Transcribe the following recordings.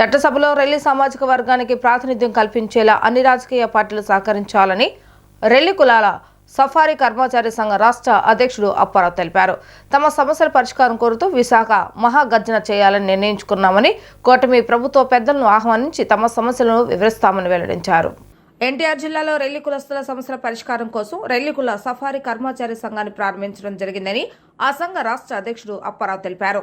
చట్టసభలో రెల్లి సామాజిక వర్గానికి ప్రాతినిధ్యం కల్పించేలా అన్ని రాజకీయ పార్టీలు సహకరించాలని రెల్లి కులాల సఫారీ కర్మచారి సంఘ రాష్ట్ర అధ్యక్షుడు అప్పారావు తెలిపారు. తమ సమస్యల పరిష్కారం కోరుతూ విశాఖ మహాగర్జన చేయాలని నిర్ణయించుకున్నామని కూటమి ప్రభుత్వ పెద్దలను ఆహ్వానించి తమ సమస్యలను వివరిస్తామని వెల్లడించారు. ఎన్టీఆర్ జిల్లాలో రెల్లి కులస్తుల సమస్యల పరిష్కారం కోసం రెల్లి కుల సఫారీ కర్మచారి సంఘాన్ని ప్రారంభించడం జరిగిందని ఆ సంఘ రాష్ట్ర అధ్యక్షుడు అప్పారావు తెలిపారు.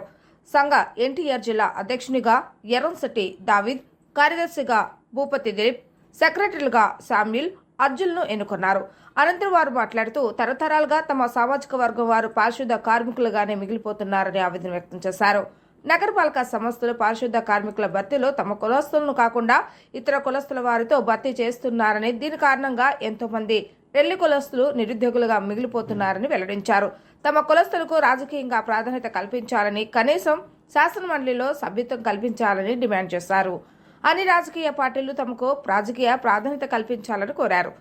సంఘ ఎన్టీఆర్ జిల్లా అధ్యక్షునిగా ఎర్రంశెట్టి దావిద్ కార్యదర్శిగా భూపతి దిలీప్ సెక్రటరీలుగా శామ్యుల్ అర్జున్ను ఎన్నుకున్నారు. అనంతరం వారు మాట్లాడుతూ తరతరాలుగా తమ సామాజిక వర్గం వారు పారిశుద్ధ కార్మికులుగానే మిగిలిపోతున్నారని ఆవేదన వ్యక్తం చేశారు. నగరపాలక సంస్థలు పారిశుద్ధ కార్మికుల భర్తీలో తమ కులస్తులను కాకుండా ఇతర కులస్తుల వారితో భర్తీ చేస్తున్నారని దీని కారణంగా ఎంతోమంది పెళ్ళి కులస్తులు నిరుద్యోగులుగా మిగిలిపోతున్నారని వెల్లడించారు. తమ కులస్తులకు రాజకీయంగా ప్రాధాన్యత కల్పించాలని కనీసం శాసనమండలిలో సభ్యత్వం కల్పించాలని డిమాండ్ చేశారు. అన్ని రాజకీయ పార్టీలు తమకు రాజకీయ ప్రాధాన్యత కల్పించాలని కోరారు.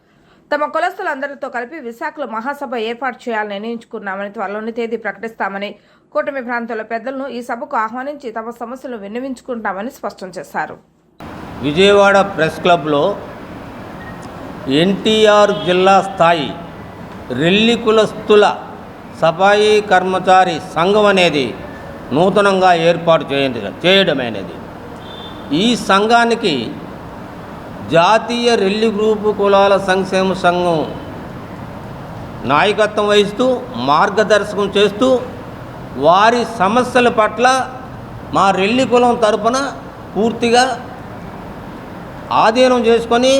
తమ కులస్తులందరితో కలిపి విశాఖలో మహాసభ ఏర్పాటు చేయాలని నిర్ణయించుకున్నామని త్వరలోని తేదీ ప్రకటిస్తామని కూటమి ప్రాంతాల పెద్దలను ఈ సభకు ఆహ్వానించి తమ సమస్యలు విన్నవించుకుంటామని స్పష్టం చేశారు. విజయవాడ ప్రెస్ క్లబ్లో ఎన్టీఆర్ జిల్లా స్థాయి రెల్లి కులస్తుల సఫాయి కర్మచారి సంఘం అనేది నూతనంగా ఏర్పాటు చేయండి చేయడమైనది. ఈ సంఘానికి జాతీయ రెల్లి గ్రూపు కులాల సంక్షేమ సంఘం నాయకత్వం వహిస్తూ మార్గదర్శకం చేస్తూ వారి సమస్యల పట్ల మా రెల్లి కులం తరపున పూర్తిగా ఆధీనం చేసుకొని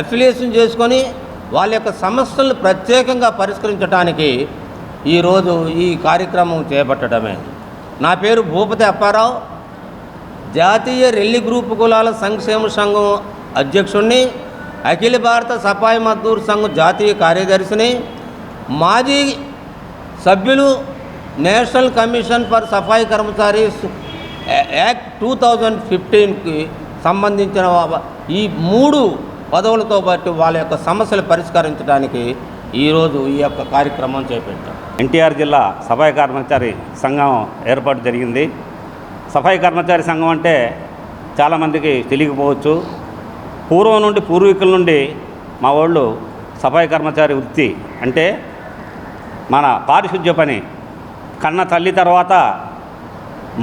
అఫిలియేషన్ చేసుకొని వాళ్ళ యొక్క సమస్యలను ప్రత్యేకంగా పరిష్కరించడానికి ఈరోజు ఈ కార్యక్రమం చేపట్టడమే. నా పేరు భూపతి అప్పారావు. జాతీయ రెల్లి గ్రూపు కులాల సంక్షేమ సంఘం అధ్యక్షుడిని అఖిల భారత సఫాయి మద్దూర్ సంఘం జాతీయ కార్యదర్శిని మాజీ సభ్యులు National Commission for Safai Karmacharis act two thousand ఫిఫ్టీన్కి సంబంధించిన ఈ మూడు పదవులతో పాటు వాళ్ళ యొక్క సమస్యలు పరిష్కరించడానికి ఈరోజు ఈ యొక్క కార్యక్రమం చేపట్టాం. ఎన్టీఆర్ జిల్లా సఫాయి కర్మచారి సంఘం ఏర్పాటు జరిగింది. సఫాయి కర్మచారి సంఘం అంటే చాలామందికి తెలియకపోవచ్చు. పూర్వం నుండి పూర్వీకుల నుండి మా వాళ్ళు సఫాయి కర్మచారి వృత్తి అంటే మన పారిశుద్ధ్య పని కన్న తల్లి తర్వాత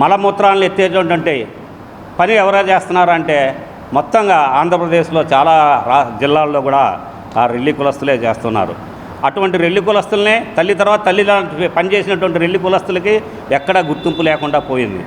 మలమూత్రాలను ఎత్తేటువంటి పని ఎవరైనా చేస్తున్నారు అంటే మొత్తంగా ఆంధ్రప్రదేశ్లో చాలా రా జిల్లాల్లో కూడా ఆ రిల్లీ కులస్తులే చేస్తున్నారు. అటువంటి రెల్లి కులస్తులనే తల్లి తర్వాత తల్లి పనిచేసినటువంటి రెల్లి కులస్తులకి ఎక్కడా గుర్తింపు లేకుండా పోయింది.